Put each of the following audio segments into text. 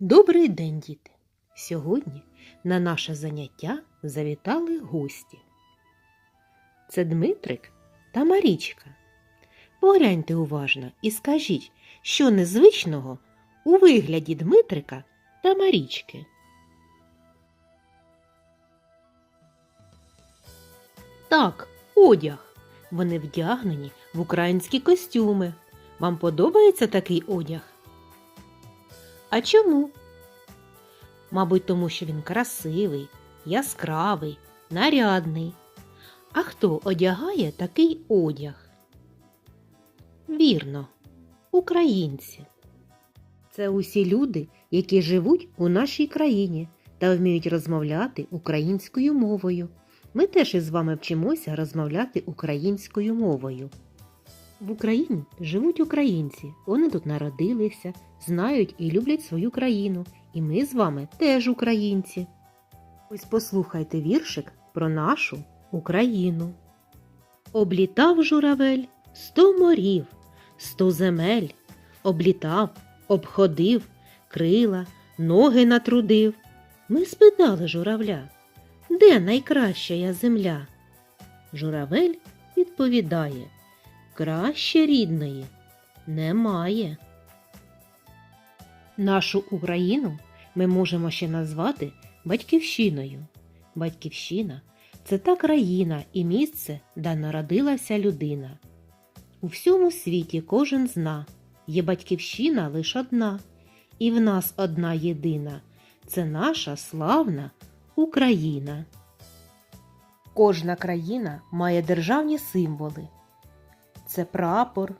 Добрий день, діти! Сьогодні на наше заняття завітали гості. Це Дмитрик та Марічка. Погляньте уважно і скажіть, що незвичного у вигляді Дмитрика та Марічки. Так, одяг. Вони вдягнені в українські костюми. Вам подобається такий одяг? А чому? Мабуть, тому що він красивий, яскравий, нарядний. А хто одягає такий одяг? Вірно, українці. Це усі люди, які живуть у нашій країні та вміють розмовляти українською мовою. Ми теж із вами вчимося розмовляти українською мовою. В Україні живуть українці. Вони тут народилися, знають і люблять свою країну. І ми з вами теж українці. Ось послухайте віршик про нашу Україну. Облітав журавель сто морів, сто земель, облітав, обходив, крила, ноги натрудив. Ми спитали журавля, де найкраща земля? Журавель відповідає краще рідної немає. Нашу Україну ми можемо ще назвати Батьківщиною. Батьківщина це та країна і місце, де народилася людина. У всьому світі кожен зна, є батьківщина лише одна, і в нас одна єдина це наша славна Україна. Кожна країна має державні символи це прапор,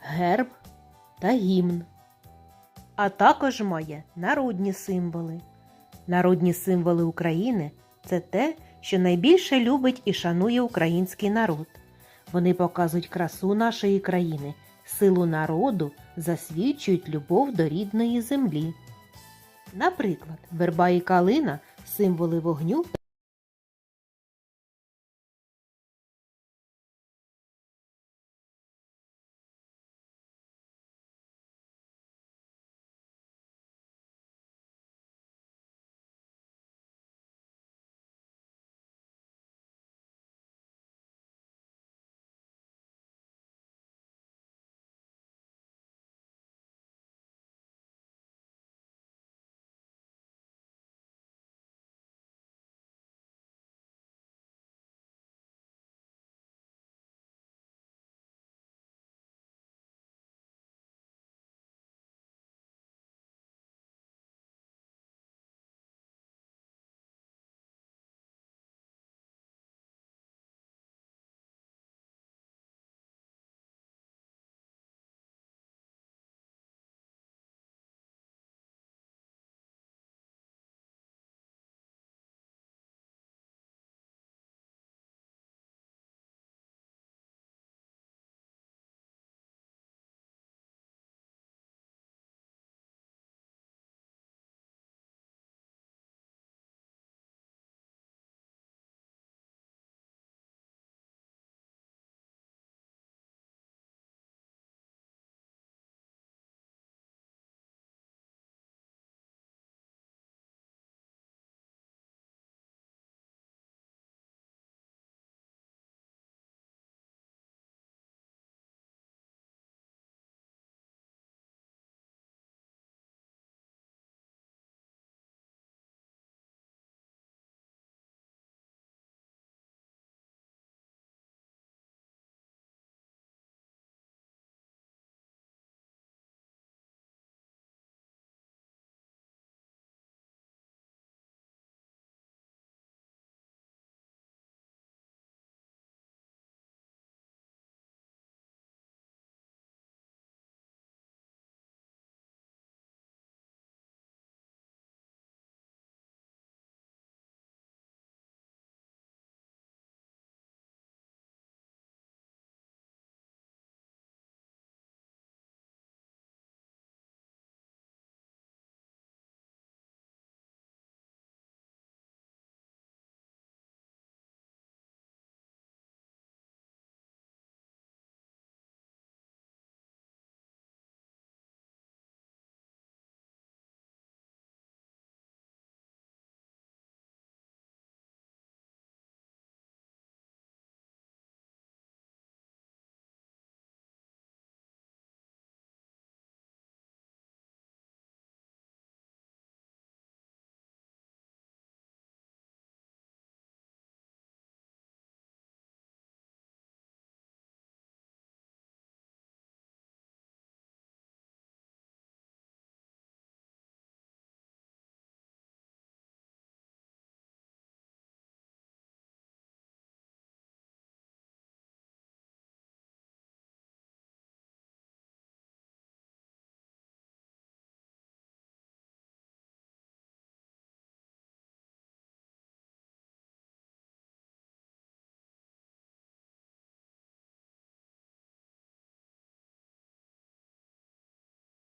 герб та гімн. А також має народні символи. Народні символи України це те, що найбільше любить і шанує український народ. Вони показують красу нашої країни, силу народу, засвідчують любов до рідної землі. Наприклад, верба і калина символи вогню